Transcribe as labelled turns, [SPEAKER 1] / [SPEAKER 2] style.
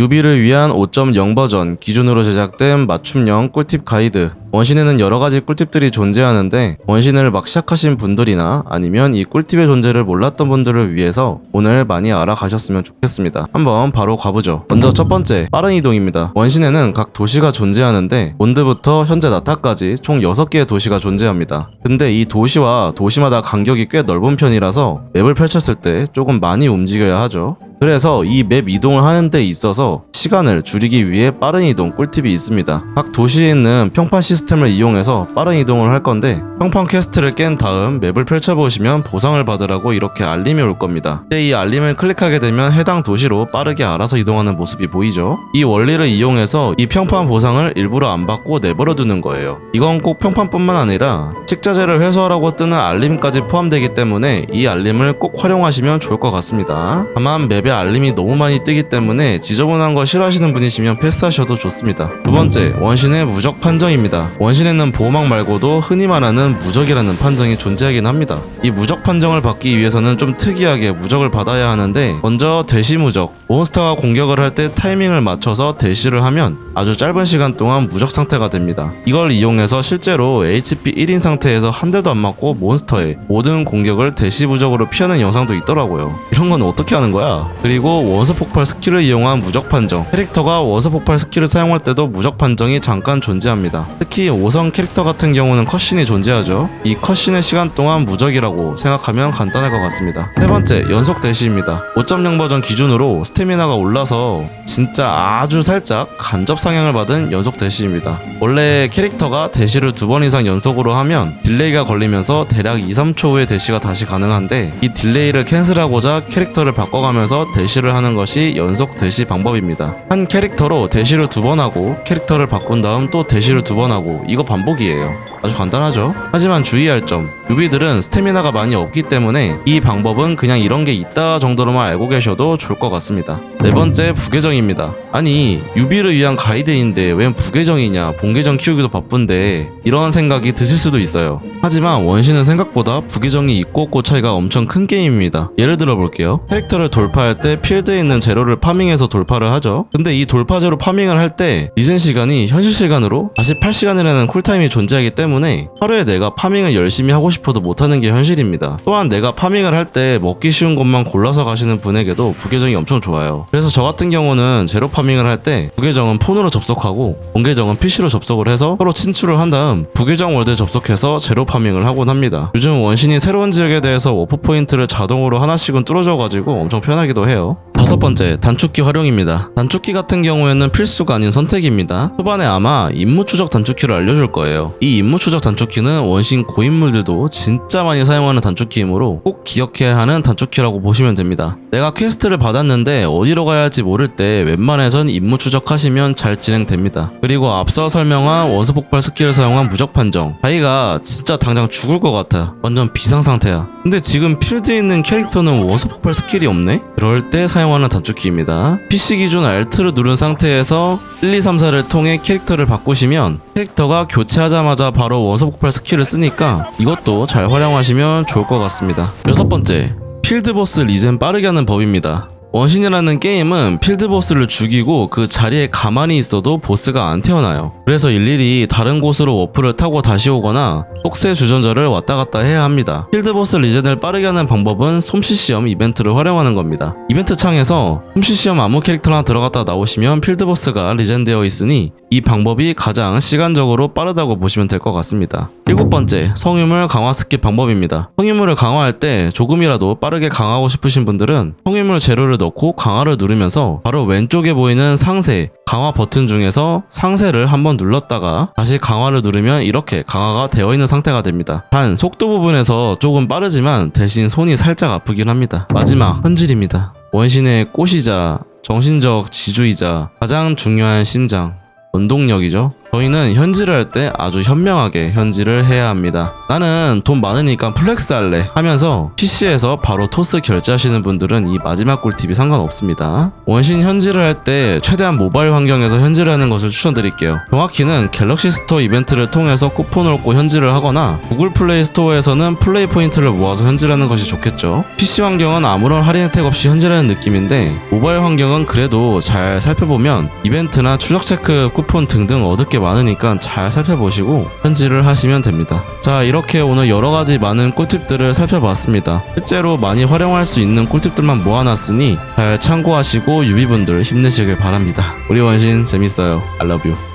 [SPEAKER 1] 유비를 위한 5.0 버전 기준으로 제작된 맞춤형 꿀팁 가이드. 원신에는 여러 가지 꿀팁들이 존재하는데 원신을 막 시작하신 분들이나 아니면 이 꿀팁의 존재를 몰랐던 분들을 위해서 오늘 많이 알아가셨으면 좋겠습니다. 한번 바로 가보죠. 먼저 첫 번째 빠른 이동입니다. 원신에는 각 도시가 존재하는데 몬드부터 현재 나타까지 총 6개의 도시가 존재합니다. 근데 이 도시와 도시마다 간격이 꽤 넓은 편이라서 맵을 펼쳤을 때 조금 많이 움직여야 하죠. 그래서 이 맵 이동을 하는 데 있어서 시간을 줄이기 위해 빠른 이동 꿀팁이 있습니다. 각 도시에 있는 평판 시 스템을 이용해서 빠른 이동을 할 건데 평판 퀘스트를 깬 다음 맵을 펼쳐보시면 보상을 받으라고 이렇게 알림이 올 겁니다. 근데 이 알림을 클릭하게 되면 해당 도시로 빠르게 알아서 이동하는 모습이 보이죠? 이 원리를 이용해서 이 평판 보상을 일부러 안 받고 내버려 두는 거예요. 이건 꼭 평판뿐만 아니라 식자재를 회수하라고 뜨는 알림까지 포함되기 때문에 이 알림을 꼭 활용하시면 좋을 것 같습니다. 다만 맵에 알림이 너무 많이 뜨기 때문에 지저분한 거 싫어하시는 분이시면 패스하셔도 좋습니다. 두 번째, 원신의 무적 판정입니다. 원신에는 보호막 말고도 흔히 말하는 무적이라는 판정이 존재하긴 합니다. 이 무적 판정을 받기 위해서는 좀 특이하게 무적을 받아야 하는데 먼저 대시 무적, 몬스터가 공격을 할 때 타이밍을 맞춰서 대시를 하면 아주 짧은 시간 동안 무적 상태가 됩니다. 이걸 이용해서 실제로 HP 1인 상태에서 한 대도 안 맞고 몬스터의 모든 공격을 대시 무적으로 피하는 영상도 있더라고요. 이런 건 어떻게 하는 거야? 그리고 원소 폭발 스킬을 이용한 무적 판정. 캐릭터가 원소 폭발 스킬을 사용할 때도 무적 판정이 잠깐 존재합니다. 특히 5성 캐릭터 같은 경우는 컷신이 존재하죠. 이 컷신의 시간 동안 무적이라고 생각하면 간단할 것 같습니다. 세 번째, 연속 대시입니다. 5.0 버전 기준으로 스 태미나가 올라서 진짜 아주 살짝 간접 상향을 받은 연속 대시입니다. 원래 캐릭터가 대시를 두 번 이상 연속으로 하면 딜레이가 걸리면서 대략 2, 3초 후에 대시가 다시 가능한데 이 딜레이를 캔슬하고자 캐릭터를 바꿔가면서 대시를 하는 것이 연속 대시 방법입니다. 한 캐릭터로 대시를 두 번 하고 캐릭터를 바꾼 다음 또 대시를 두 번 하고 이거 반복이에요. 아주 간단하죠. 하지만 주의할 점. 유비들은 스태미나가 많이 없기 때문에 이 방법은 그냥 이런 게 있다 정도로만 알고 계셔도 좋을 것 같습니다. 네 번째 부계정입니다. 아니 유비를 위한 가이드인데 웬 부계정이냐 본계정 키우기도 바쁜데 이런 생각이 드실 수도 있어요. 하지만 원신은 생각보다 부계정이 있고 없고 차이가 엄청 큰 게임입니다. 예를 들어 볼게요. 캐릭터를 돌파할 때 필드에 있는 제로를 파밍해서 돌파를 하죠. 근데 이 돌파제로 파밍을 할때 리젠 시간이 현실 시간으로 48시간이라는 쿨타임이 존재하기 때문에 하루에 내가 파밍을 열심히 하고 싶어도 못하는 게 현실입니다. 또한 내가 파밍을 할 때 먹기 쉬운 것만 골라서 가시는 분에게도 부계정이 엄청 좋아요. 그래서 저 같은 경우는 제로 파밍을 할 때 부계정은 폰으로 접속하고 본계정은 PC로 접속을 해서 서로 친추를 한 다음 부계정 월드에 접속해서 제로 파밍을 하곤 합니다. 요즘 원신이 새로운 지역에 대해서 워프 포인트를 자동으로 하나씩은 뚫어줘가지고 엄청 편하기도 해요. 다섯 번째, 단축키 활용입니다. 단축키 같은 경우에는 필수가 아닌 선택입니다. 초반에 아마 임무 추적 단축키를 알려줄 거예요. 이 임무 추적 단축키는 원신 고인물들도 진짜 많이 사용하는 단축키이므로 꼭 기억해야 하는 단축키라고 보시면 됩니다. 내가 퀘스트를 받았는데 어디로 가야 할지 모를 때 웬만해선 임무 추적하시면 잘 진행됩니다. 그리고 앞서 설명한 원소 폭발 스킬을 사용한 무적 판정. 자기가 진짜 당장 죽을 것 같아. 완전 비상 상태야. 근데 지금 필드에 있는 캐릭터는 원소 폭발 스킬이 없네? 그럴 때 사용하는 단축키입니다. PC 기준 Alt를 누른 상태에서 1, 2, 3, 4를 통해 캐릭터를 바꾸시면 캐릭터가 교체하자마자 바로 원소 폭발 스킬을 쓰니까 이것도 잘 활용하시면 좋을 것 같습니다. 여섯 번째, 필드보스 리젠 빠르게 하는 법입니다. 원신이라는 게임은 필드보스를 죽이고 그 자리에 가만히 있어도 보스가 안 태어나요. 그래서 일일이 다른 곳으로 워프를 타고 다시 오거나 속세 주전자를 왔다 갔다 해야 합니다. 필드보스 리젠을 빠르게 하는 방법은 솜씨시험 이벤트를 활용하는 겁니다. 이벤트 창에서 솜씨시험 아무 캐릭터나 들어갔다 나오시면 필드보스가 리젠되어 있으니 이 방법이 가장 시간적으로 빠르다고 보시면 될 것 같습니다. 일곱 번째, 성유물 강화 스킬 방법입니다. 성유물을 강화할 때 조금이라도 빠르게 강화하고 싶으신 분들은 성유물 재료를 넣고 강화를 누르면서 바로 왼쪽에 보이는 상세, 강화 버튼 중에서 상세를 한번 눌렀다가 다시 강화를 누르면 이렇게 강화가 되어 있는 상태가 됩니다. 단 속도 부분에서 조금 빠르지만 대신 손이 살짝 아프긴 합니다. 마지막 흔질입니다. 원신의 꽃이자 정신적 지주이자 가장 중요한 심장 원동력이죠. 저희는 현질을 할 때 아주 현명하게 현질을 해야 합니다. 나는 돈 많으니까 플렉스 할래 하면서 PC에서 바로 토스 결제하시는 분들은 이 마지막 꿀팁이 상관없습니다. 원신 현질을 할 때 최대한 모바일 환경에서 현질을 하는 것을 추천드릴게요. 정확히는 갤럭시 스토어 이벤트를 통해서 쿠폰을 얻고 현질을 하거나 구글 플레이 스토어에서는 플레이 포인트를 모아서 현질하는 것이 좋겠죠. PC 환경은 아무런 할인 혜택 없이 현질하는 느낌인데 모바일 환경은 그래도 잘 살펴보면 이벤트나 추적 체크 쿠폰 등등 얻을 게 많으니까 잘 살펴보시고 현질을 하시면 됩니다. 자 이렇게 오늘 여러 가지 많은 꿀팁들을 살펴봤습니다. 실제로 많이 활용할 수 있는 꿀팁들만 모아놨으니 잘 참고하시고 유비분들 힘내시길 바랍니다. 우리 원신 재밌어요. I love you.